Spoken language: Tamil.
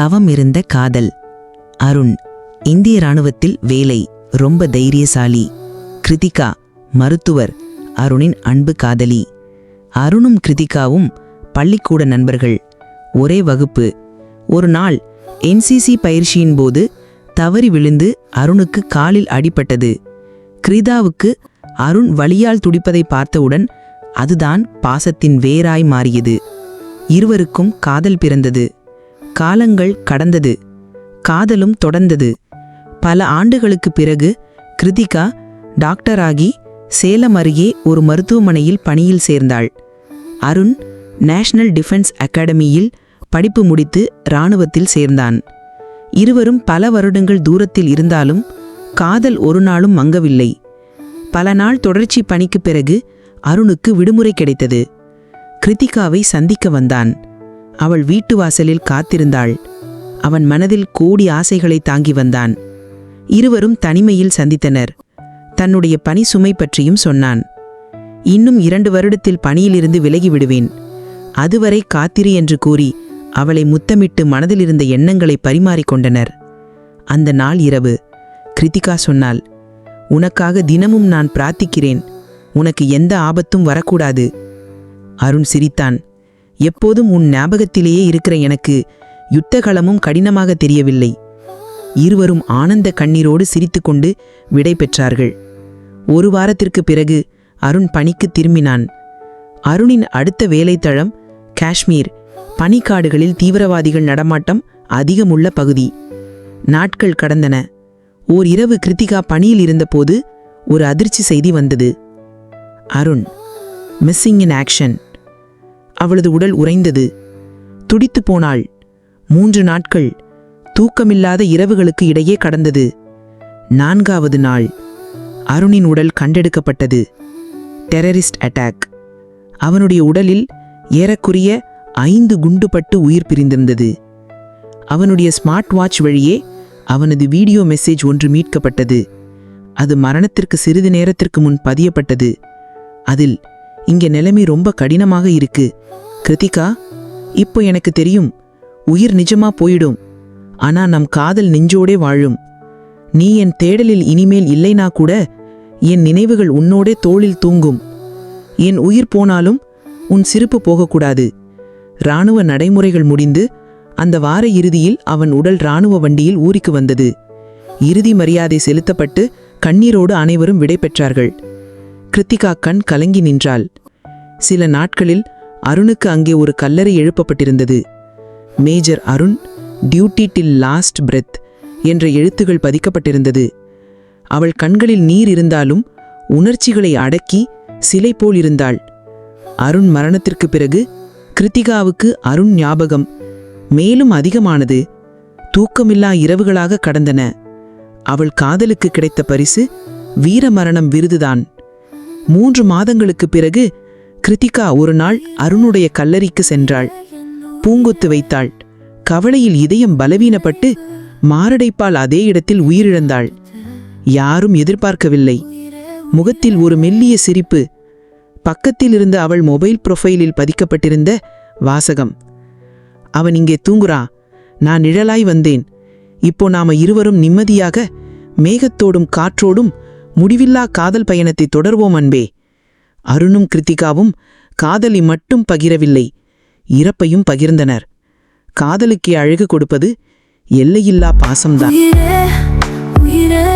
தவம் இருந்த காதல். அருண் இந்திய ராணுவத்தில் வேலை ரொம்ப தைரியசாலி. கிருத்திகா மருத்துவர் அருணின் அன்பு காதலி. அருணும் கிருத்திகாவும் பள்ளிக்கூட நண்பர்கள். ஒரே வகுப்பு. ஒரு நாள் என்சிசி பயிற்சியின் போது தவறி விழுந்து அருணுக்கு காலில் அடிபட்டது. கிரிதாவுக்கு அருண் வழியால் துடிப்பதை பார்த்தவுடன் அதுதான் பாசத்தின் வேராய் மாறியது. இருவருக்கும் காதல் பிறந்தது. காலங்கள் கடந்தது காதலும் தொடர்ந்தது. பல ஆண்டுகளுக்கு பிறகு கிருதிகா டாக்டராகி சேலம் அருகே ஒரு மருத்துவமனையில் பணியில் சேர்ந்தாள். அருண் நேஷனல் டிஃபென்ஸ் அகாடமியில் படிப்பு முடித்து இராணுவத்தில் சேர்ந்தான். இருவரும் பல வருடங்கள் தூரத்தில் இருந்தாலும் காதல் ஒரு நாளும் மங்கவில்லை. பல நாள் தொடர்ச்சி பணிக்குப் பிறகு அருணுக்கு விடுமுறை கிடைத்தது. கிருத்திகாவை சந்திக்க வந்தான். அவள் வீட்டு வாசலில் காத்திருந்தாள். அவன் மனதில் கோடி ஆசைகளை தாங்கி வந்தான். இருவரும் தனிமையில் சந்தித்தனர். தன்னுடைய பணி சுமை பற்றியும் சொன்னான். இன்னும் இரண்டு வருடத்தில் பணியிலிருந்து விலகி விடுவேன் அதுவரை காத்திரு என்று கூறி அவளை முத்தமிட்டு மனதிலிருந்த எண்ணங்களை பரிமாறிக்கொண்டனர் அந்த நாள் இரவு. கிருத்திகா சொன்னாள் உனக்காக தினமும் நான் பிரார்த்திக்கிறேன். உனக்கு எந்த ஆபத்தும் வரக்கூடாது. அருண் சிரித்தான் எப்போதும் உன் ஞாபகத்திலேயே இருக்கிற எனக்கு யுத்தகலமும் கடினமாக தெரியவில்லை. இருவரும் ஆனந்த கண்ணீரோடு சிரித்துக்கொண்டு விடை பெற்றார்கள். ஒரு வாரத்திற்கு பிறகு அருண் பணிக்கு திரும்பினான். அருணின் அடுத்த வேலைத்தளம் காஷ்மீர் பனிக்காடுகளில் தீவிரவாதிகள் நடமாட்டம் அதிகமுள்ள பகுதி. நாட்கள் கடந்தன. ஓர் இரவு கிருத்திகா பணியில் இருந்தபோது ஒரு அதிர்ச்சி செய்தி வந்தது. Arun missing in action. அவளது உடல் உறைந்தது. துடித்துப் போனாள். மூன்று நாட்கள் தூக்கமில்லாத இரவுகளுக்கு இடையே கடந்தது. நான்காவது நாள். அருணின் உடல் கண்டெடுக்கப்பட்டது. Terrorist attack. அவனுடைய உடலில் ஏறக்குறைய ஐந்து குண்டுபட்டு உயிர் பிரிந்திருந்தது. அவனுடைய ஸ்மார்ட் வாட்ச் வழியே அவனது வீடியோ மெசேஜ் ஒன்று மீட்கப்பட்டது. அது மரணத்திற்கு சிறிது நேரத்திற்கு முன் பதியப்பட்டது. அதில் இங்க நிலைமை ரொம்ப கடினமாக இருக்கு. கிருத்திகா இப்போ எனக்கு தெரியும் உயிர் நிஜமா போயிடும். ஆனா நம் காதல் நெஞ்சோடே வாழும். நீ என் தேடலில் இனிமேல் இல்லைனா கூட என் நினைவுகள் உன்னோடே தோளில் தூங்கும். என் உயிர் போனாலும் உன் சிரிப்பு போகக்கூடாது. இராணுவ நடைமுறைகள் முடிந்து அந்த வார இறுதியில் அவன் உடல் இராணுவ வண்டியில் ஊருக்கு வந்தது. இறுதி மரியாதை செலுத்தப்பட்டு கண்ணீரோடு அனைவரும் விடை பெற்றார்கள். கிருத்திகா கண் கலங்கி நின்றாள். சில நாட்களில் அருணுக்கு அங்கே ஒரு கல்லறை எழுப்பப்பட்டிருந்தது. Major Arun duty till last breath என்ற எழுத்துகள் பதிக்கப்பட்டிருந்தது. அவள் கண்களில் நீர் இருந்தாலும் உணர்ச்சிகளை அடக்கி சிலை போல் இருந்தாள். அருண் மரணத்திற்கு பிறகு கிருத்திகாவுக்கு அருண் ஞாபகம் மேலும் அதிகமானது. தூக்கமில்லா இரவுகளாக கடந்தன. அவள் காதலுக்கு கிடைத்த பரிசு வீரமரணம் விருதுதான். மூன்று மாதங்களுக்கு பிறகு கிருத்திகா ஒரு நாள் அருணுடைய கல்லறைக்கு சென்றாள். பூங்கொத்து வைத்தாள். கவலையில் இதயம் பலவீனப்பட்டு மாரடைப்பால் அதே இடத்தில் உயிரிழந்தாள். யாரும் எதிர்பார்க்கவில்லை. முகத்தில் ஒரு மெல்லிய சிரிப்பு. பக்கத்தில் இருந்த அவள் மொபைல் ப்ரொஃபைலில் பதிக்கப்பட்டிருந்த வாசகம். அவன் இங்கே தூங்குறா. நான் நிழலாய் வந்தேன். இப்போ நாம இருவரும் நிம்மதியாக மேகத்தோடும் காற்றோடும் முடிவில்லா காதல் பயணத்தை தொடர்வோம் அன்பே. அருணும் கிருத்திகாவும் காதலி மட்டும் பகிரவில்லை இறப்பையும் பகிர்ந்தனர். காதலுக்கு அழகு கொடுப்பது எல்லையில்லா பாசம்தான். உயிரே